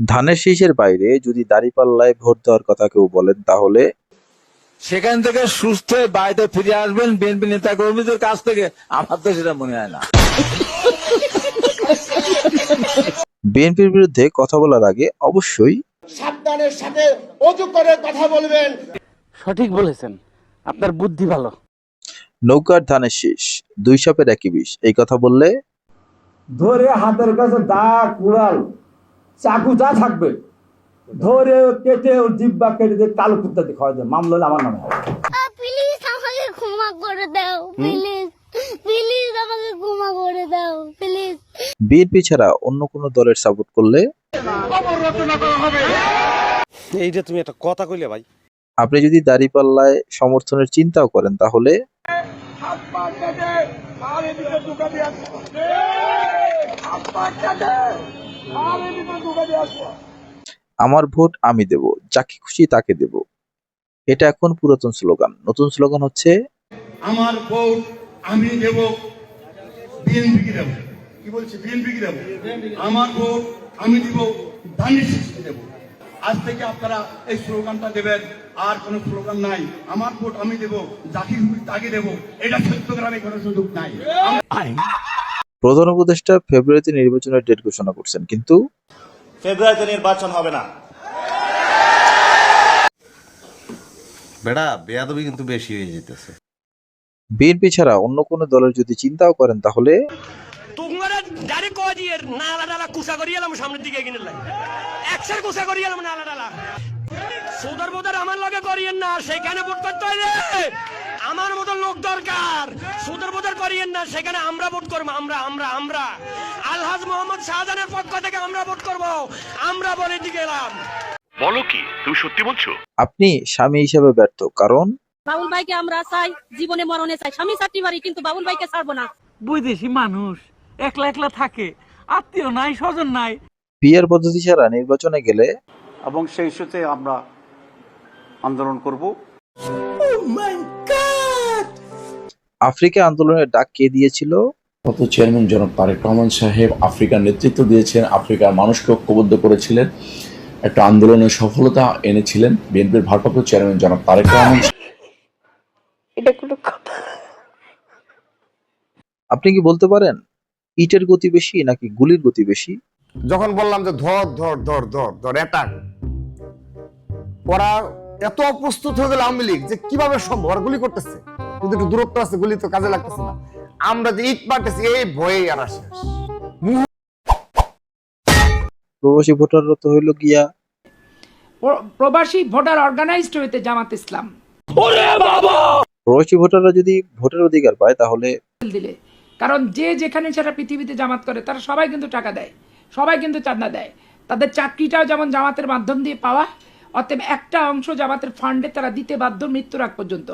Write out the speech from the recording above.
ধানের শীষের বাইরে যদি দাঁড়িপাল্লায় ভোট দেওয়ার কথা কেউ বলেন তাহলে? সেখান থেকে সুস্থ হয়ে বাড়িতে ফিরে আসবেন বিএনপি নেতা কর্মীদের কাছ থেকে। আমার তো সেটা মনে হয় না। বিএনপির বিরুদ্ধে কথা বলার আগে অবশ্যই সাবধানের সাথে অজু করে কথা বলবেন। সঠিক বলেছেন। আপনার বুদ্ধি ভালো। নৌকার ধানের শীষ দুই সাপের একই বিষ এই কথা বললে? ধরে হাতের কাছে দা কুড়াল। চাকু যা থাকবে। ধরে কেটে ওর জিব্বা কেটে দিয়ে কালো কুত্তাতে খাওয়া যায় মামলা হলে আমার নামে প্লিজ আমাকে ক্ষমা করে দাও প্লিজ প্লিজ আমাকে ক্ষমা করে দাও প্লিজ বিএনপি ছাড়া অন্য কোনো দলের সাপোর্ট করলে? এইটা তুমি একটা কথা কইলে ভাই। আপনি যদি দাঁড়িপাল্লায় সমর্থনের চিন্তাও করেন তাহলে? আমার ভোট আমি দেব যাকে খুশি তাকে দেব। এটা এখন পুরাতন স্লোগান। নতুন স্লোগান হচ্ছে আমার ভোট আমি দেব বিএনপি কি দেব। কি বলছি? বিএনপি দেব। আমার ভোট আমি দিব ধানের দেব। আজ থেকে আপনারা এই স্লোগানটা দেবেন আর কোনো স্লোগান নাই। আমার ভোট আমি দেব যাকে খুশি তাকে দেব। এটা সত্যগ্রামে কোনো সুযোগ নাই। প্রধান উপদেষ্টা ফেব্রুয়ারিতে নির্বাচনের ডেট ঘোষণা করছেন কিন্তু ফেব্রুয়ারিতে নির্বাচন হবে না। বেড়া বেয়াদবি কিন্তু বেশি হয়ে যেতেছে। বিএনপি ছাড়া অন্য কোনো দলের যদি চিন্তাও করেন তাহলে আমার লগে করিয়েন না সেখানে ভোট করতে হয় আমার মতো লোক দরকার। সুদর বোধর করিয়েন না সেখানে আমরা ভোট করব আমরা আমরা আমরা। আলহাজ মোহাম্মদ শাহজাহানের পক্ষ থেকে আমরা ভোট করব আমরা বলে দিকে এলাম। বলো কি তুমি সত্যি বলছো? আপনি স্বামী হিসেবে ব্যর্থ কারণ? বাবুল ভাইকে আমরা চাই জীবনে মরণে চাই। স্বামী চাকরি বাড়ি কিন্তু বাবুল ভাইকে ছাড়বো না। বৈদেশি মানুষ একলা একলা থাকে আত্মীয় নাই স্বজন নাই। বিয়ের পদ্ধতি ছাড়া নির্বাচনে গেলে? এবং সেই ইস্যুতে আমরা আন্দোলন করব। আফ্রিকা আন্দোলনের ডাক কে দিয়েছিল? গত চেয়ারম্যান জনাব তারেক রহমান সাহেব আফ্রিকার নেতৃত্ব দিয়েছেন আফ্রিকার মানুষকে ঐক্যবদ্ধ করেছিলেন একটা আন্দোলনের সফলতা এনেছিলেন বিএনপির ভারপ্রাপ্ত চেয়ারম্যান জনাব তারেক রহমান আপনি কি বলতে পারেন? ইটের গতি বেশি নাকি গুলির গতি বেশি? যখন বললাম যে ধর ধর ধর ধর ধর অ্যাটাক ওরা এত অপ্রস্তুত হয়ে গেল আওয়ামী লীগ যে কীভাবে সম্ভব? ওরা গুলি করতেছে। কিন্তু একটু দূরত্ব আছে গুলি তো কাজে লাগতেছে না। আমরা যে ইট মারতেছি এই ভয়ে আর শেষ প্রবাসী ভোটাররা তো হইল গিয়া প্রবাসী ভোটার অর্গানাইজড হইতে জামাত ইসলাম। ওরে বাবা! প্রবাসী ভোটাররা যদি ভোটের অধিকার পায় তাহলে দিলে। কারণ যে যেখানে সারা পৃথিবীতে জামাত করে তারা সবাই কিন্তু টাকা দেয় সবাই কিন্তু চাঁদা দেয়। তাদের চাকরিটাও যেমন জামাতের মাধ্যম দিয়ে পাওয়া অতএব একটা অংশ জামাতের ফান্ডে তারা দিতে বাধ্য মৃত্যুর আগ পর্যন্ত।